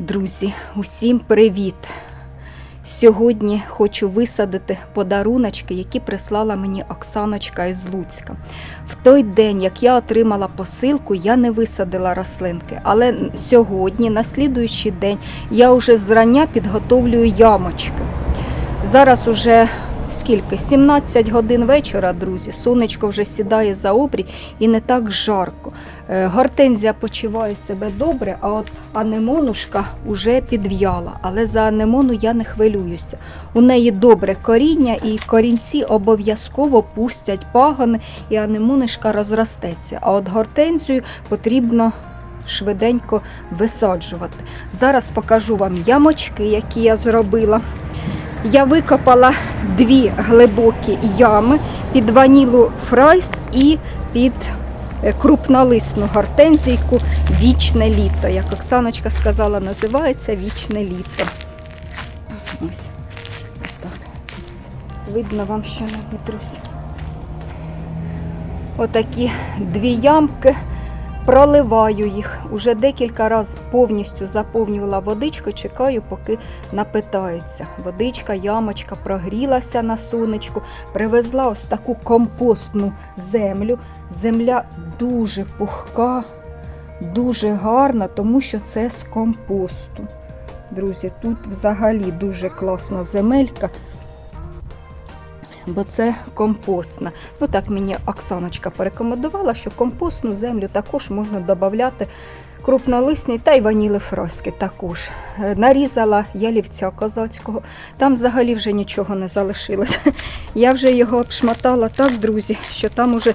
Друзі, усім привіт! Сьогодні хочу висадити подаруночки, які прислала мені Оксаночка із Луцька. В той день, як я отримала посилку, я не висадила рослинки. Але сьогодні, на слідуючий день, я вже зрання підготовлюю ямочки. Зараз уже скільки? 17 годин вечора, друзі. Сонечко вже сідає за обрій і не так жарко. Е, Гортензія почуває себе добре, а от анемонушка вже підв'яла. Але за анемону я не хвилююся. У неї добре коріння, і корінці обов'язково пустять пагони, і анемонишка розростеться. А от гортензію потрібно швиденько висаджувати. Зараз покажу вам ямочки, які я зробила. Я викопала дві глибокі ями під ванілу фрайс і під е, крупнолисну гортензійку Вічне літо. Як Оксаночка сказала, називається Вічне літо. Ось так. Видно вам що не друзі. Отакі дві ямки. Проливаю їх. Уже декілька разів повністю заповнювала водичкою, чекаю, поки напитається. Водичка, ямочка прогрілася на сонечку, привезла ось таку компостну землю. Земля дуже пухка, дуже гарна, тому що це з компосту. Друзі, тут взагалі дуже класна земелька. Бо це компостна. Ну так мені Оксаночка порекомендувала, що компостну землю також можна додати крупнолисний та й ваніли фроски також. Е, Нарізала ялівця козацького, там взагалі вже нічого не залишилося. Я вже його обшматала так, друзі, що там уже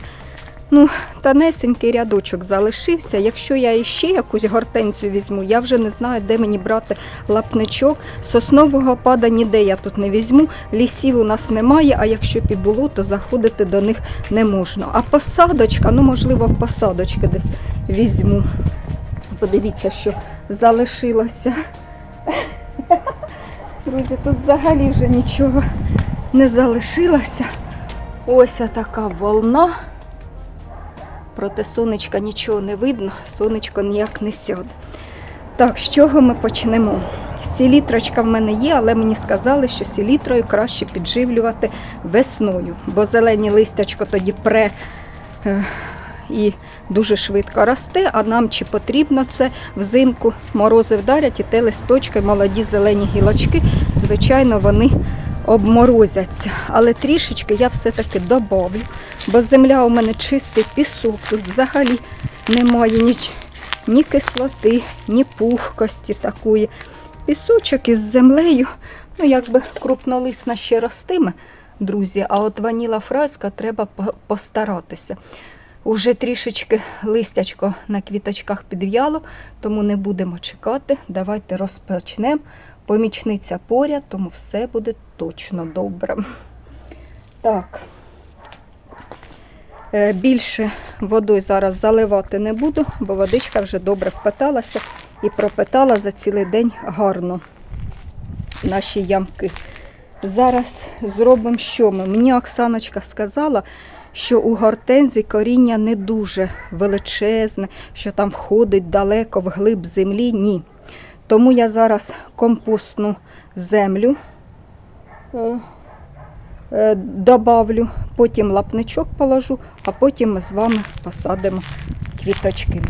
ну, тонесенький рядочок залишився. Якщо я іще якусь гортенцію візьму, я вже не знаю, де мені брати лапничок. Соснового пада ніде я тут не візьму. Лісів у нас немає, а якщо б і було, то заходити до них не можна. А посадочка, ну можливо, посадочки десь візьму. Подивіться, що залишилося. Друзі, тут взагалі вже нічого не залишилося. Ось така волна. Проти сонечка нічого не видно, сонечко ніяк не сяде. Так, з чого ми почнемо? Сілітрочка в мене є, але мені сказали, що сілітрою краще підживлювати весною, бо зелені листячко тоді пре е, і дуже швидко росте, а нам чи потрібно це взимку морози вдарять і те листочки, молоді зелені гілочки, звичайно, вони обморозяться. Але трішечки я все-таки добавлю, бо земля у мене чистий пісок, тут взагалі немає ні, ні кислоти, ні пухкості такої. Пісочок із землею, ну якби крупнолисна ще ростиме, друзі, а от ваніла фразка треба постаратися. Уже трішечки листячко на квіточках підв'яло, тому не будемо чекати. Давайте розпочнемо. Помічниця поряд, тому все буде точно добре. Так. Е, Більше водою зараз заливати не буду, бо водичка вже добре впиталася і пропитала за цілий день гарно наші ямки. Зараз зробимо що ми? Мені Оксаночка сказала, що у гортензі коріння не дуже величезне, що там входить далеко в глиб землі. Ні. Тому я зараз компостну землю е, е, добавлю, потім лапничок положу, а потім ми з вами посадимо квіточки.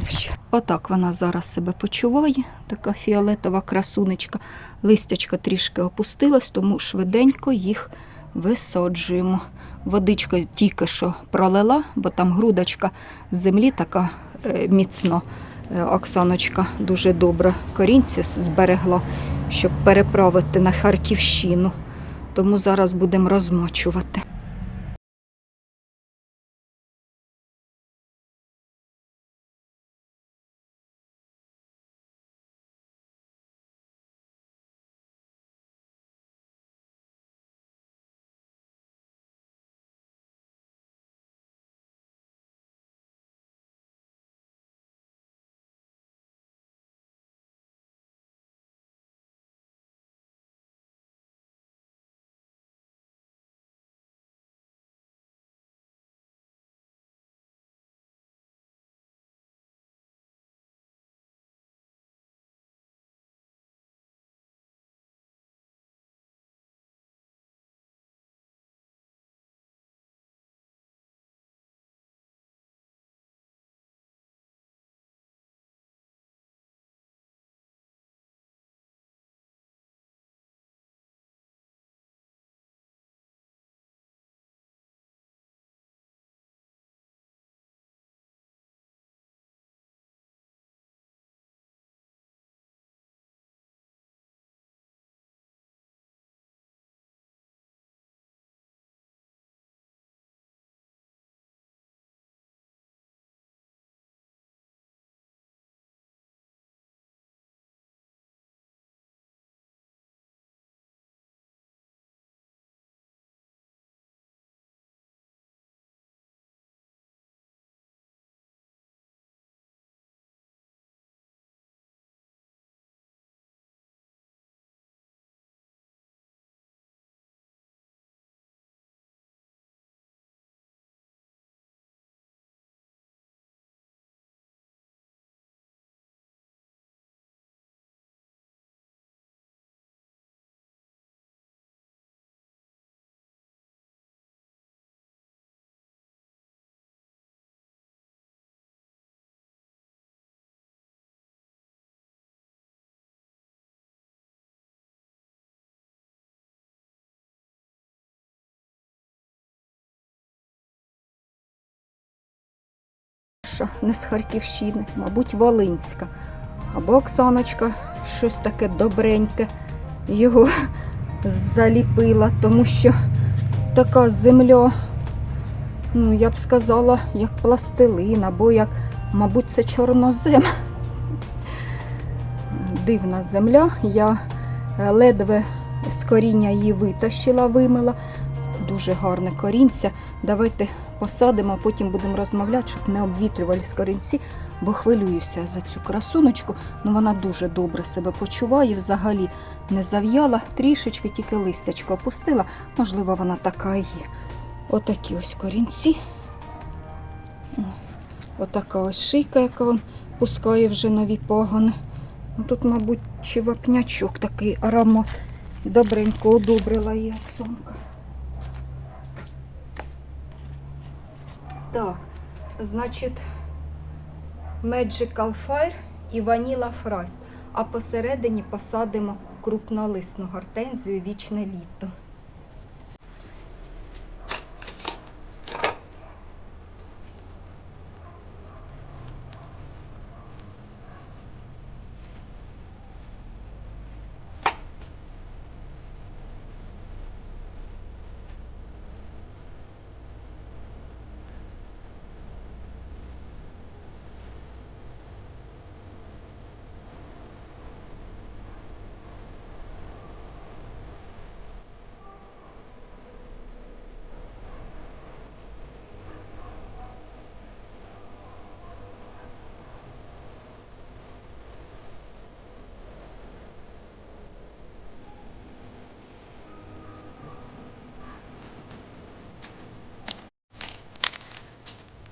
Отак вона зараз себе почуває, така фіолетова красунечка. Листячко трішки опустилось, тому швиденько їх висаджуємо. Водичка тільки що пролила, бо там грудочка землі така е, міцна. Е, Оксаночка дуже добре корінці зберегла, щоб переправити на Харківщину. Тому зараз будемо розмочувати. Наша, не з Харківщини, мабуть, Волинська. Або Оксаночка щось таке добреньке його заліпила, тому що така земля, ну, я б сказала, як пластилин, або як, мабуть, це чорнозем. Дивна земля. Я ледве з коріння її витащила, вимила. Дуже гарне корінця. Давайте посадимо, а потім будемо розмовляти, щоб не обвітрювались корінці, бо хвилююся за цю красуночку. Ну вона дуже добре себе почуває, взагалі не зав'яла, трішечки тільки листячко опустила. Можливо, вона така і є. Отакі ось корінці. Отака ось шийка, яка он пускає вже нові пагони. Ну, тут, мабуть, чи вапнячок такий аромат. Добренько одобрила її Оксанка. Так, значить, Magical Fire і Vanilla Frost. А посередині посадимо крупнолисну гортензію вічне літо.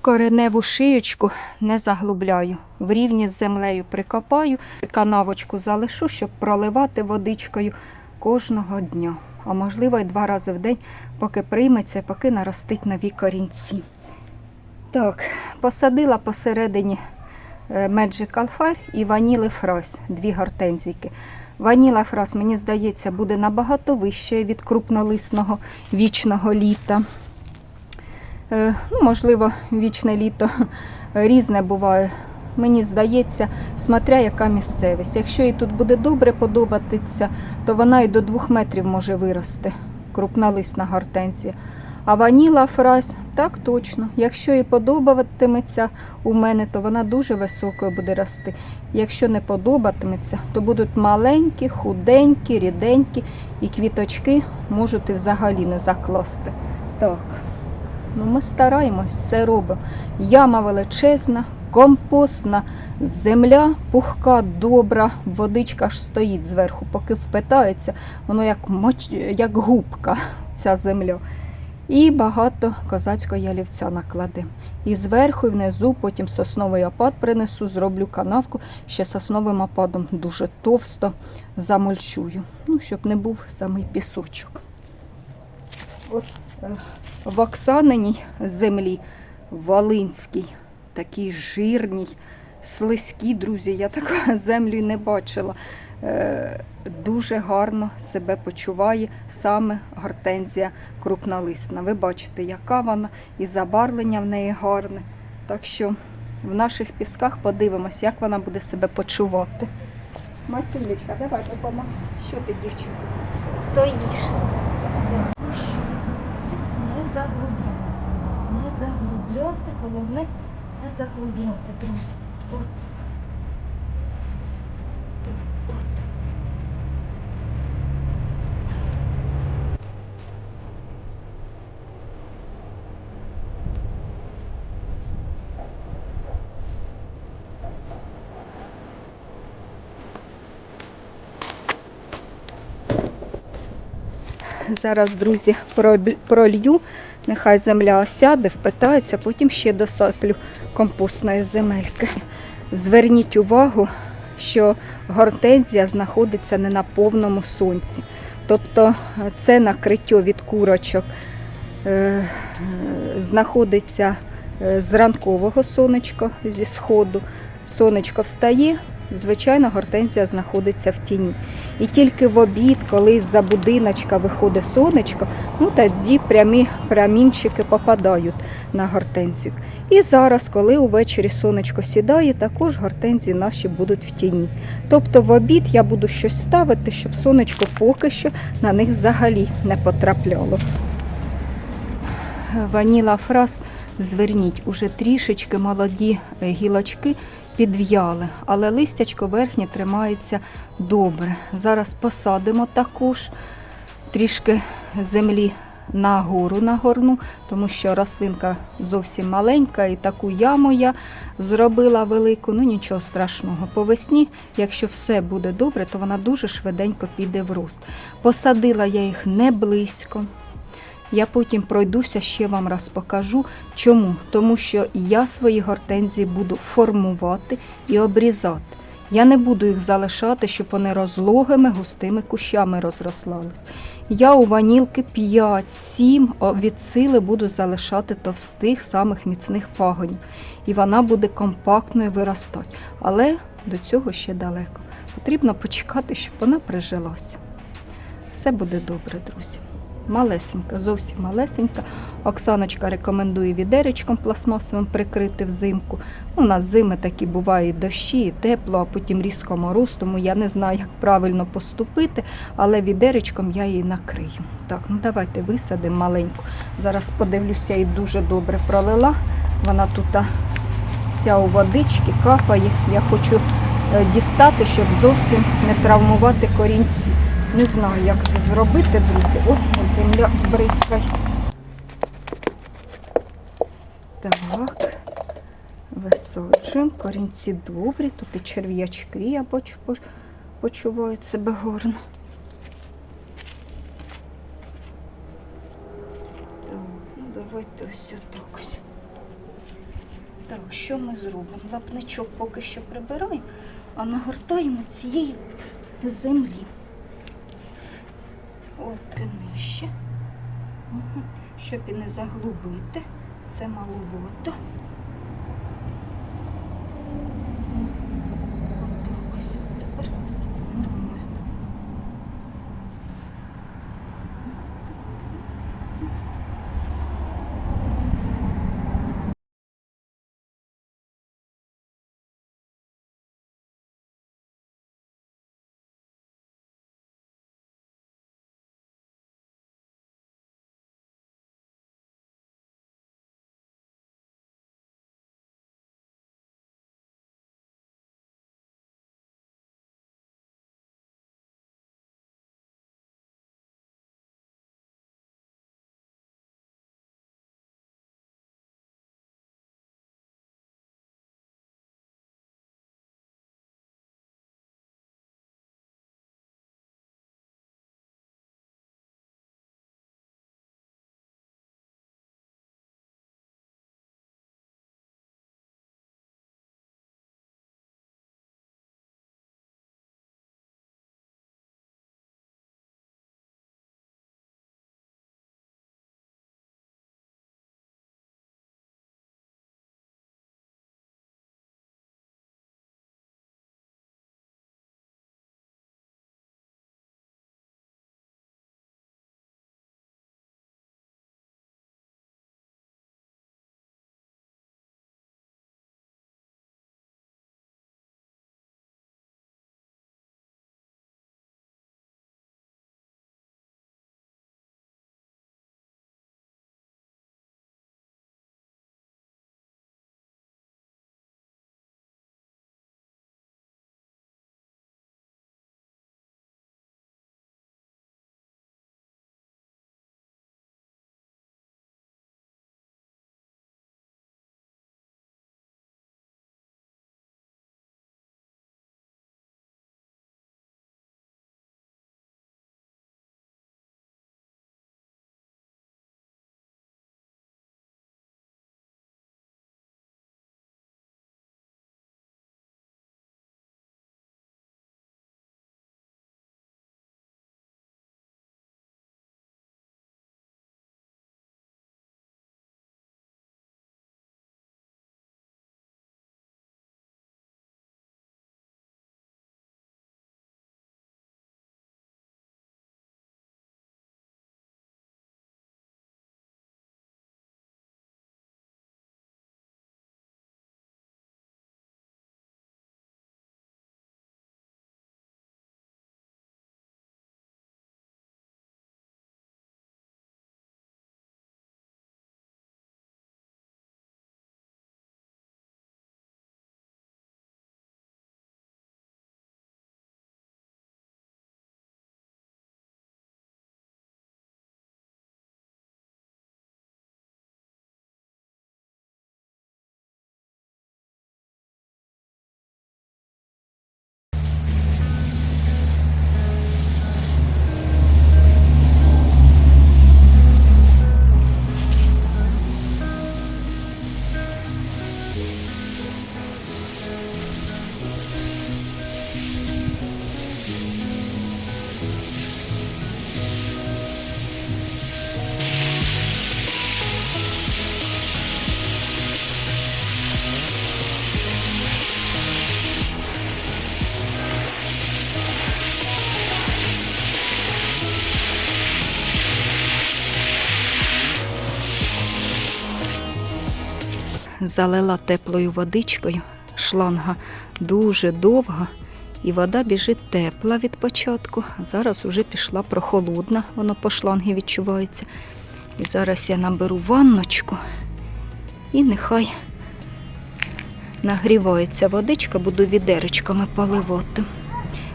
Кореневу шиєчку не заглубляю. В рівні з землею прикопаю, канавочку залишу, щоб проливати водичкою кожного дня. А можливо, й два рази в день, поки прийметься, поки наростить нові корінці. Так, посадила посередині е, Magical Fire і Vanilla Frost, дві гортензійки. Ваніла фраз, мені здається, буде набагато вище від крупнолисного вічного літа. Е, ну, можливо, вічне літо різне буває. Мені здається, смотря яка місцевість. Якщо їй тут буде добре подобатися, то вона і до двох метрів може вирости. Крупнолисна гортензія. А ваніла фраз, так точно. Якщо їй подобатиметься у мене, то вона дуже високою буде рости. Якщо не подобатиметься, то будуть маленькі, худенькі, ріденькі, і квіточки можуть і взагалі не закласти. Так. Ну, ми стараємось, все робимо. Яма величезна, компостна, земля пухка, добра, водичка ж стоїть зверху, поки впитається, воно як, моч... як губка, ця земля. І багато козацького ялівця накладемо. І зверху, і внизу, потім сосновий опад принесу, зроблю канавку, ще сосновим опадом дуже товсто замульчую, ну, щоб не був самий пісочок. От е, в Оксаниній землі, Волинській, такій жирній, слизькій, друзі, я таку землю не бачила. Е, Дуже гарно себе почуває саме гортензія крупнолисна. Ви бачите, яка вона, і забарвлення в неї гарне. Так що в наших пісках подивимось, як вона буде себе почувати. Масюлечка, давай допомагай. Що ти, дівчинка? Стоїш. Заглубляти. Не заглубляти, головне не заглубляти, друзі. От. Зараз, друзі, пролью, нехай земля осяде, впитається, потім ще досиплю компостної земельки. Зверніть увагу, що гортензія знаходиться не на повному сонці. Тобто е, це накриття від курочок е, е, знаходиться з ранкового сонечка, зі сходу. Сонечко встає, звичайно, гортензія знаходиться в тіні. І тільки в обід, коли з-за будиночка виходить сонечко, ну тоді прямі промінчики попадають на гортензію. І зараз, коли увечері сонечко сідає, також гортензії наші будуть в тіні. Тобто в обід я буду щось ставити, щоб сонечко поки що на них взагалі не потрапляло. Ваніла фраз, зверніть, уже трішечки молоді е, гілочки підв'яли, але листячко верхнє тримається добре. Зараз посадимо також трішки землі на гору нагорну, тому що рослинка зовсім маленька і таку яму я зробила велику, ну нічого страшного. По весні, якщо все буде добре, то вона дуже швиденько піде в рост. Посадила я їх не близько. Я потім пройдуся, ще вам раз покажу. Чому? Тому що я свої гортензії буду формувати і обрізати. Я не буду їх залишати, щоб вони розлогими густими кущами розрослались. Я у ванілки 5-7 від сили буду залишати товстих, самих міцних пагонів. І вона буде компактною виростати. Але до цього ще далеко. Потрібно почекати, щоб вона прижилася. Все буде добре, друзі. Малесенька, зовсім малесенька. Оксаночка рекомендує відеречком пластмасовим прикрити взимку. У нас зими такі бувають дощі, тепло, а потім різко мороз, тому я не знаю, як правильно поступити, але відеречком я її накрию. Так, ну давайте висадимо маленьку. Зараз подивлюся, і дуже добре пролила. Вона тут вся у водички капає. Я хочу е, дістати, щоб зовсім не травмувати корінці. Не знаю, як це зробити, друзі. О, земля бризкає. Так, висаджуємо. Корінці добрі. Тут і черв'ячки, я бачу, поч- почувають себе гарно. Давайте ось отак. Так, що ми зробимо? Лапничок поки що прибираємо, а нагортаємо цієї землі. От нижче. Щоб і не заглубити. Це маловато. Залила теплою водичкою. Шланга дуже довга, і вода біжить тепла від початку. Зараз вже пішла прохолодна, воно по шлангі відчувається. І зараз я наберу ванночку і нехай нагрівається водичка, буду відеречками поливати.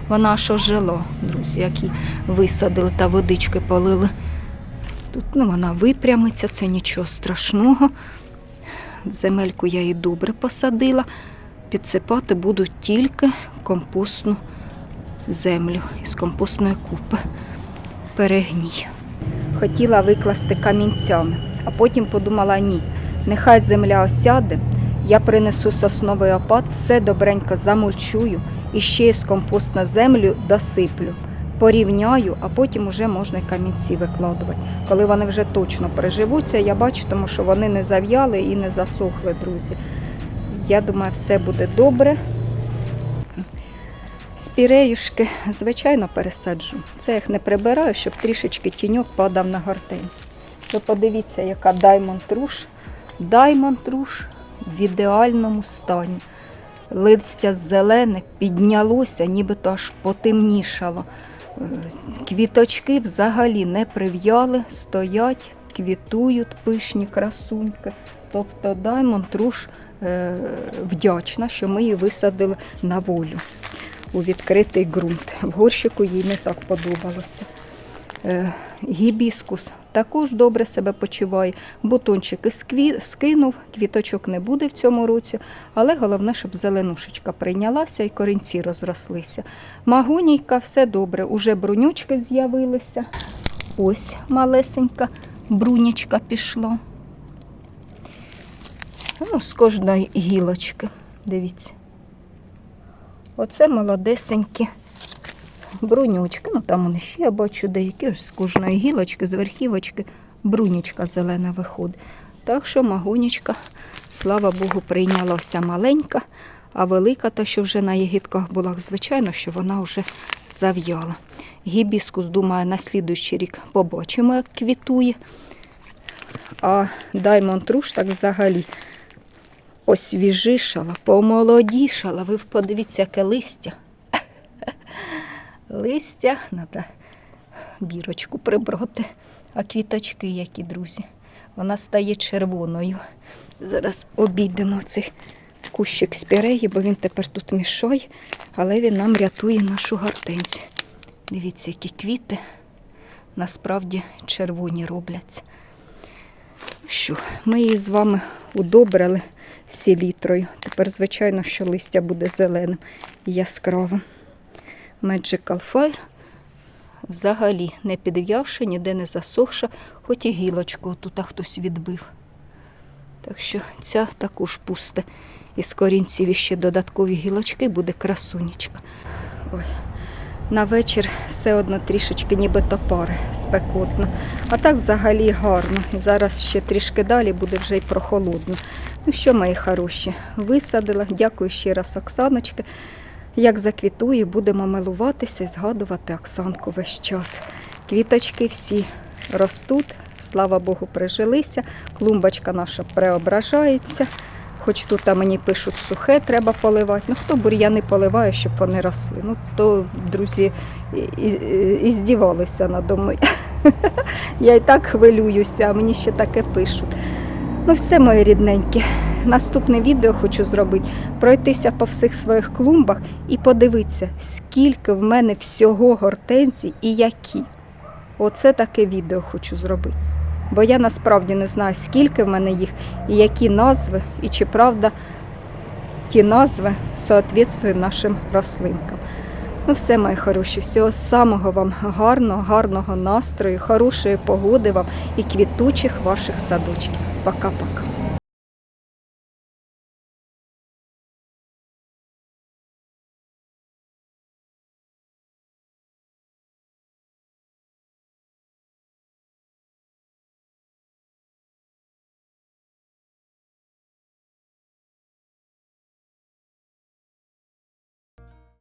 Вона аж ожила, друзі, як її висадили та водички полили. Тут ну, вона випрямиться, це нічого страшного. Земельку я її добре посадила. Підсипати буду тільки компостну землю із компостної купи. Перегній. Хотіла викласти камінцями, а потім подумала ні. Нехай земля осяде, я принесу сосновий опад, все добренько замульчую і ще з компост на землю досиплю. Порівняю, а потім вже можна камінці викладувати. Коли вони вже точно приживуться, я бачу, тому що вони не зав'яли і не засохли, друзі. Я думаю, все буде добре. Спіреюшки, звичайно, пересаджу. Це їх не прибираю, щоб трішечки тіньок падав на гортензію. Ви подивіться, яка Diamond Rouge. Diamond Rouge в ідеальному стані. Листя зелене піднялося, нібито аж потемнішало. Квіточки взагалі не прив'яли, стоять, квітують пишні красуньки. Тобто Даймонд Руш е, вдячна, що ми її висадили на волю у відкритий ґрунт. В горщику їй не так подобалося. Е, Гібіскус також добре себе почуває. Бутончики скинув, квіточок не буде в цьому році, але головне, щоб зеленушечка прийнялася і корінці розрослися. Магонійка, все добре, уже брунючки з'явилися. Ось малесенька брунічка пішла. Ну, з кожної гілочки. Дивіться. Оце молодесенькі брунючки. Ну там вони ще я бачу деякі з кожної гілочки, з верхівочки брунічка зелена виходить. Так що магонічка, слава Богу, прийнялася маленька, а велика, та що вже на ягідках була, звичайно, що вона вже зав'яла. Гібіскус, думаю, на слідуючий рік побачимо, як квітує. А Даймонд Руш так взагалі освіжишала, помолодішала. Ви подивіться, яке листя. Листя, треба бірочку прибрати, а квіточки які, друзі. Вона стає червоною. Зараз обійдемо цей кущик спіреї, бо він тепер тут мішає, але він нам рятує нашу гортензію. Дивіться, які квіти насправді червоні робляться. Що, ми її з вами удобрили селітрою. Тепер, звичайно, що листя буде зеленим і яскравим. Magical Fire взагалі не підв'явши, ніде не засохша, хоч і гілочку тут хтось відбив. Так що ця також пусте. Із корінців ще додаткові гілочки буде красунечка. Ой. На вечір все одно трішечки нібито пари спекотно. А так взагалі гарно. І зараз ще трішки далі буде вже й прохолодно. Ну що, мої хороші, висадила. Дякую ще раз, Оксаночки. Як заквітує, будемо милуватися і згадувати Оксанку весь час. Квіточки всі ростуть, слава Богу, прижилися. Клумбочка наша преображається. Хоч тут мені пишуть сухе, треба поливати. Ну хто бур'яни поливає, щоб вони росли. Ну то, друзі, і, і, і здівалися надо мною. Я і так хвилююся, а мені ще таке пишуть. Ну, все, мої рідненькі. Наступне відео хочу зробити, пройтися по всіх своїх клумбах і подивитися, скільки в мене всього гортензій і які. Оце таке відео хочу зробити. Бо я насправді не знаю, скільки в мене їх, і які назви, і чи правда ті назви соответствують нашим рослинкам. Ну, все, мої хороші, всього самого вам гарного, гарного настрою, хорошої погоди вам і квітучих ваших садочків. Пока-пока.